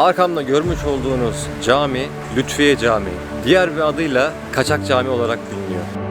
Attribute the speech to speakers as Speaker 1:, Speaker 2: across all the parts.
Speaker 1: Arkamda görmüş olduğunuz cami Lütfiye Camii. Diğer bir adıyla Kaçak Cami olarak biliniyor.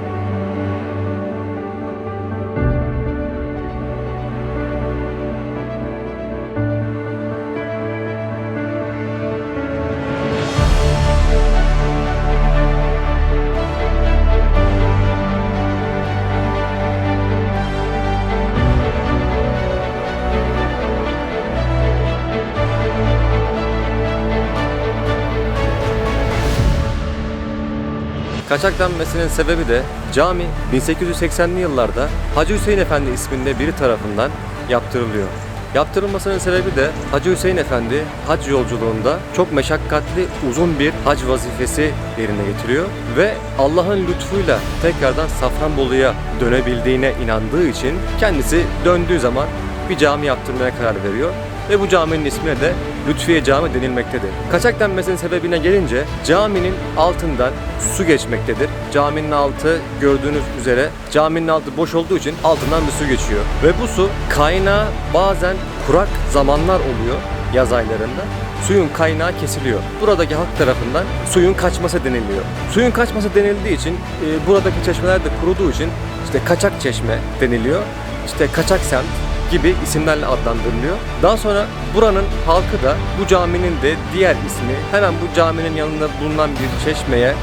Speaker 1: Kaçak denmesinin sebebi de cami 1880'li yıllarda Hacı Hüseyin Efendi isminde biri tarafından yaptırılıyor. Yaptırılmasının sebebi de Hacı Hüseyin Efendi hac yolculuğunda çok meşakkatli uzun bir hac vazifesi yerine getiriyor ve Allah'ın lütfuyla tekrardan Safranbolu'ya dönebildiğine inandığı için kendisi döndüğü zaman bir cami yaptırmaya karar veriyor ve bu caminin ismine de Lütfiye Cami denilmektedir. Kaçak denmesinin sebebine gelince caminin altından su geçmektedir. Caminin altı gördüğünüz üzere caminin altı boş olduğu için altından bir su geçiyor. Ve bu su kaynağı bazen kurak zamanlar oluyor yaz aylarında. Suyun kaynağı kesiliyor. Buradaki halk tarafından suyun kaçması deniliyor. Suyun kaçması denildiği için e, buradaki çeşmeler de kuruduğu için işte kaçak çeşme deniliyor. İşte kaçak semt gibi isimlerle adlandırılıyor. Daha sonra buranın halkı da bu caminin de diğer ismi hemen bu caminin yanında bulunan bir çeşmeye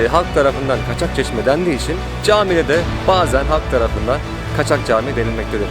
Speaker 1: e, halk tarafından kaçak çeşme dendiği için camide de bazen halk tarafından kaçak cami denilmektedir.